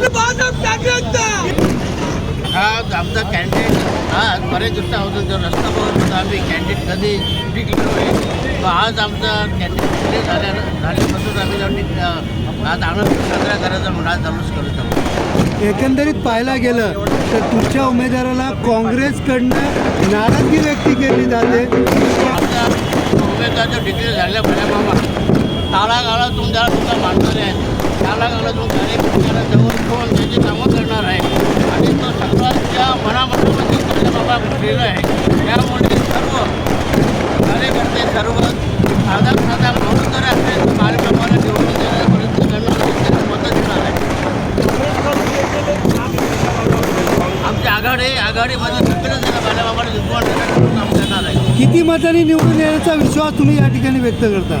हिंदुत्व आज आमचा कॅन्डिडेट आज बरेच दिवसापासून जो रस्ता बघत होता आम्ही कॅन्डिडेट कधी डिक्लेअर होईल आज आमचा कॅन्डिडेट डिक्लेअर झाल्या झाल्यापासून आम्ही जाऊन आज आनंद साजरा करायचा म्हणून आज चालूच करत आहोत एकंदरीत पाहायला गेलं तर तुमच्या उमेदवाराला काँग्रेसकडनं नाराजगी व्यक्ती केली जाते. आमचा उमेदवार जो डिक्लेअर झाल्या भल्या मामा ताळागाळा तुमच्या तुमचा मानणारे आहेत कार्यकर्त्याला जवळ ठेवून त्याची कामं करणार आहे आणि तो सर्वांच्या मनामनामध्ये घडलेला आहे. त्यामुळे सर्व कार्यकर्ते सर्व साधा साधा माणूस जर असेल तर कार्यक्रमाला निवडून आहे, त्याला मदत देणार आहे. आमची आघाडी आघाडीमध्ये सगळेच जण भल्या मामाला जिंकवून देण्याचं काम करणार आहे. किती मतांनी निवडून येण्याचा विश्वास तुम्ही या ठिकाणी व्यक्त करता?